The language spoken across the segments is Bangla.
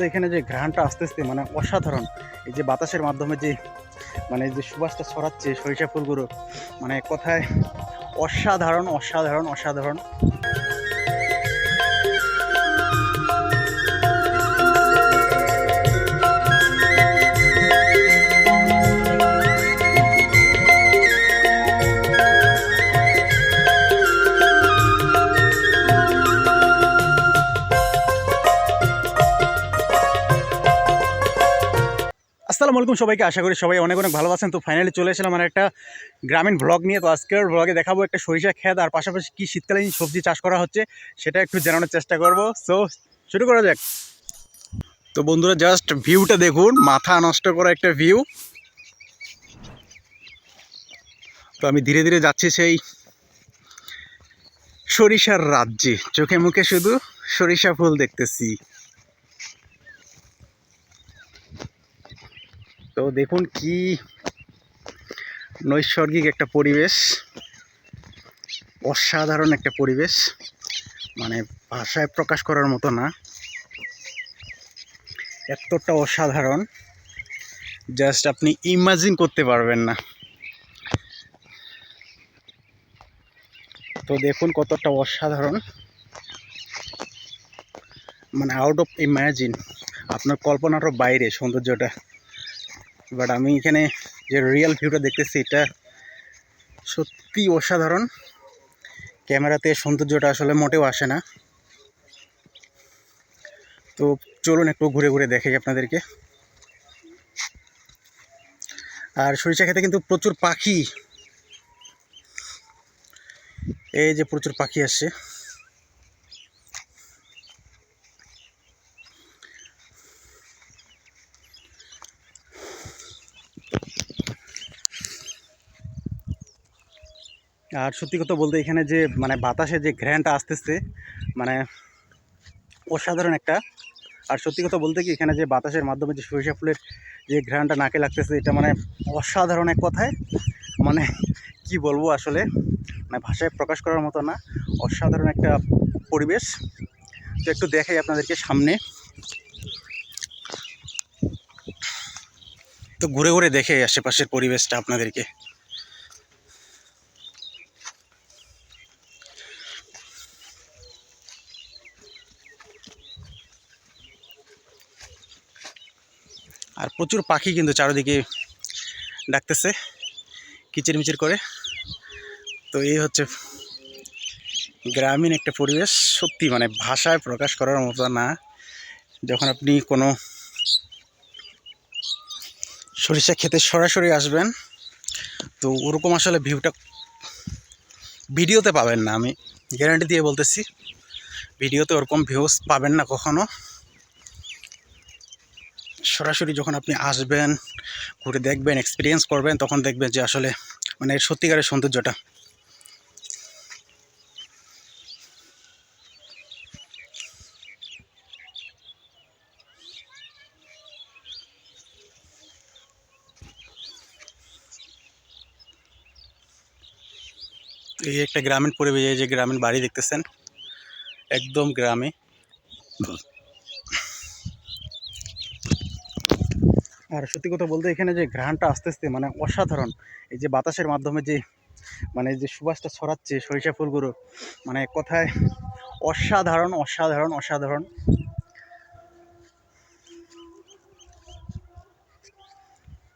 বলতে এখানে যে ঘ্রাণটা আস্তে আস্তে মানে অসাধারণ। এই যে বাতাসের মাধ্যমে যে মানে যে সুবাসটা ছড়াচ্ছে সরিষা ফুলগুলো মানে কথায় অসাধারণ অসাধারণ অসাধারণ। আসসালামু আলাইকুম সবাইকে, আশা করি সবাই অনেক অনেক ভালো আছেন। তো ফাইনালি চলে এসেলাম আমার একটা গ্রামীণ ব্লগ নিয়ে। তো আজকের ব্লগে দেখাবো একটা সরিষা ক্ষেত আর পাশাপাশি কি শীতকালীন সবজি চাষ করা হচ্ছে, সেটা একটু জানানোর চেষ্টা করব। সো শুরু করা যাক। তো বন্ধুরা জাস্ট ভিউটা দেখুন, মাথা নষ্ট করা একটা ভিউ তো আমি ধীরে ধীরে যাচ্ছি সেই সরিষার রাজ্যে। চোখে মুখে শুধু সরিষা ফুল দেখতেছি। তো দেখুন কি নৈসর্গিক একটা পরিবেশ, অসাধারণ একটা পরিবেশ মানে ভাষায় প্রকাশ করার মতো না, এতটা অসাধারণ জাস্ট আপনি ইমাজিন করতে পারবেন না। তো দেখুন কতটা অসাধারণ মানে আউট অফ ইমাজিন আপনার কল্পনারও বাইরে সৌন্দর্যটা। বাট আমি এখানে যে রিয়েল ভিউটা দেখতেছি, এটা সত্যি অসাধারণ। ক্যামেরাতে সৌন্দর্যটা আসলে মোটেও আসে না। তো চলুন একটু ঘুরে ঘুরে দেখাই আপনাদেরকে। আর সরিষা খেতে কিন্তু প্রচুর পাখি। এই যে প্রচুর পাখি আসছে। আর সত্যি কথা বলতে এখানে যে মানে বাতাসে যে ঘ্রাণটা আসতেছে মানে অসাধারণ একটা। আর সত্যি কথা বলতে কি, এখানে যে বাতাসের মাধ্যমে যে সরিষা ফুলের যে ঘ্রাণটা নাকে লাগতেছে, এটা মানে অসাধারণ এক কথায়। মানে কি বলব আসলে মানে ভাষায় প্রকাশ করার মতো না, অসাধারণ একটা পরিবেশ। তো একটু দেখাই আপনাদেরকে সামনে। তো ঘুরে ঘুরে দেখে আশেপাশের পরিবেশটা আপনাদেরকে। আর প্রচুর পাখি কিন্তু চারিদিকে ডাকতেছে, কিচিরমিচির করে। তো এই হচ্ছে গ্রামীণ একটা পরিবেশ, সত্যি মানে ভাষায় প্রকাশ করার মতো না। যখন আপনি কোনো সরিষা খেতে সরাসরি আসবেন, তো ওরকম আসলে ভিউটা ভিডিওতে পাবেন না, আমি গ্যারান্টি দিয়ে বলতেছি। ভিডিওতে ওরকম ভিউজ পাবেন না কখনো। সরাসরি যখন আপনি আসবেন, ঘুরে দেখবেন এক্সপিরিয়েন্স করবেন, তখন দেখবেন যে আসলে মানে সত্যিকারের সৌন্দর্যটা। এই একটা গ্রামীণ পরিবেশ যে গ্রামীণ বাড়ি দেখতেছেন, একদম গ্রামে। আর সত্যি কথা বলতে এখানে যে ঘ্রাণটা আস্তে আস্তে মানে অসাধারণ, এই যে বাতাসের মাধ্যমে যে মানে যে সুবাসটা ছড়াচ্ছে সরিষা ফুলগুলো মানে কথায় অসাধারণ অসাধারণ অসাধারণ।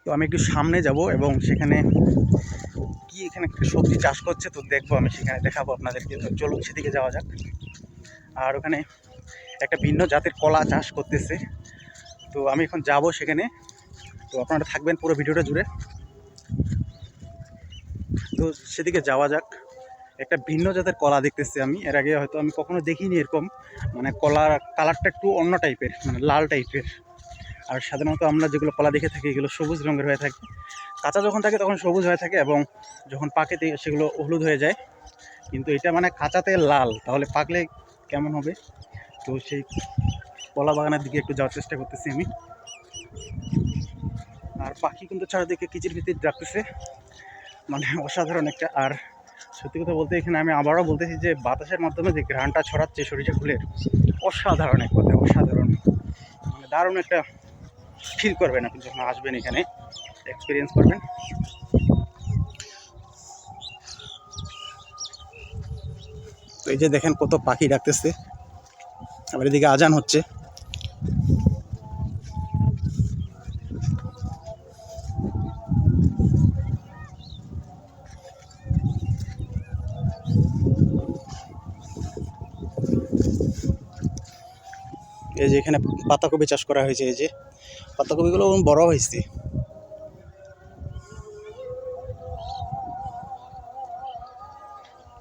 তো আমি একটু সামনে যাব এবং সেখানে কি এখানে সবজি চাষ করছে তো দেখব, আমি সেখানে দেখাবো আপনাদেরকে। তো চলুন সেদিকে যাওয়া যাক। আর ওখানে একটা ভিন্ন জাতের কলা চাষ করতেছে। তো আমি এখন যাব সেখানে। তো আপনারা থাকবেন পুরো ভিডিওটা জুড়ে। তো সেদিকে যাওয়া যাক। একটা ভিন্ন জাতের কলা দেখতেছি আমি। এর আগে হয়তো আমি কখনো দেখিনি এরকম। মানে কলার কালারটা একটু অন্য টাইপের মানে লাল টাইপের। আর সাধারণত আমরা যেগুলো কলা দেখে থাকি, এগুলো সবুজ রঙের হয়ে থাকে। কাঁচা যখন থাকে তখন সবুজ হয়ে থাকে এবং যখন পাকে সেগুলো হলুদ হয়ে যায়। কিন্তু এটা মানে কাঁচাতে লাল, তাহলে পাকলে কেমন হবে? তো সেই কলা বাগানের দিকে একটু যাওয়ার চেষ্টা করতেছি আমি। আর পাখি কিন্তু চারিদিকে কিচির ভিতির ডাকতেছে। মানে অসাধারণ একটা, আর সত্যি কথা বলতে এখানে আমি আবারও বলতেছি যে বাতাসের মাধ্যমে যে ঘ্রাণটা ছড়াচ্ছে সরিষা ফুলের, অসাধারণ এক কথা, অসাধারণ। মানে দারুণ একটা ফিল করবেন আপনি যখন আসবেন এখানে এক্সপিরিয়েন্স করবেন। তো এই যে দেখেন কত পাখি ডাকতেছে। আবার এদিকে আজান হচ্ছে। এই যে এখানে পাতাকপি চাষ করা হয়েছে, এই যে পাতাকপিগুলো বড় হয়েছে।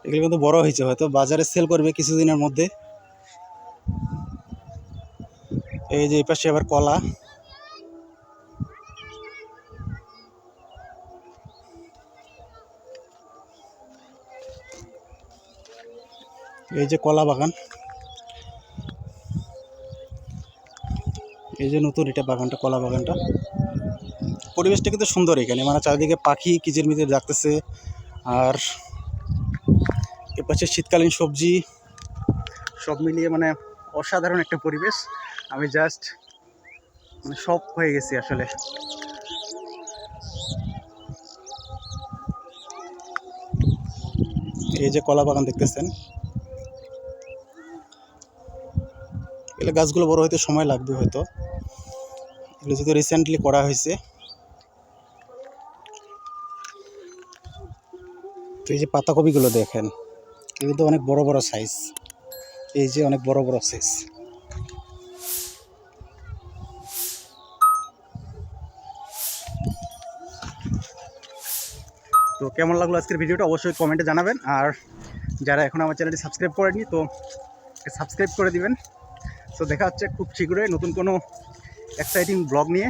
এগুলো কিন্তু বড় হয়েছে, হয়তো বাজারে সেল করবে কিছুদিনের মধ্যে। এই যে এই পাশে আবার কলা। এই যে কলা বাগান। এই যে নতুন এটা বাগানটা, কলা বাগানটা। পরিবেশটা কিন্তু সুন্দর এখানে। মানে চারিদিকে পাখি, কিচির মিচির ডাকতেছে। আর এ এপাশে শীতকালীন সবজি, সব মিলিয়ে মানে অসাধারণ একটা পরিবেশ। আমি জাস্ট মানে সব হয়ে গেছি আসলে। এই যে কলা বাগান দেখতেছেন। এগুলো গাছগুলো বড় হইতে সময় লাগবে হয়তো। এগুলো যেহেতু রিসেন্টলি করা হয়েছে। তো এই যে পাতাকপিগুলো দেখেন, এগুলো কিন্তু অনেক বড় বড় সাইজ এই যে অনেক বড় বড় সাইজ তো কেমন লাগল আজকের ভিডিওটা অবশ্যই কমেন্টে জানাবেন। আর যারা এখন আমার চ্যানেলটি সাবস্ক্রাইব করেনি তো সাবস্ক্রাইব করে দিবেন। তো দেখা হচ্ছে খুব শীঘ্রই নতুন কোনো এক্সাইটিং ব্লগ নিয়ে।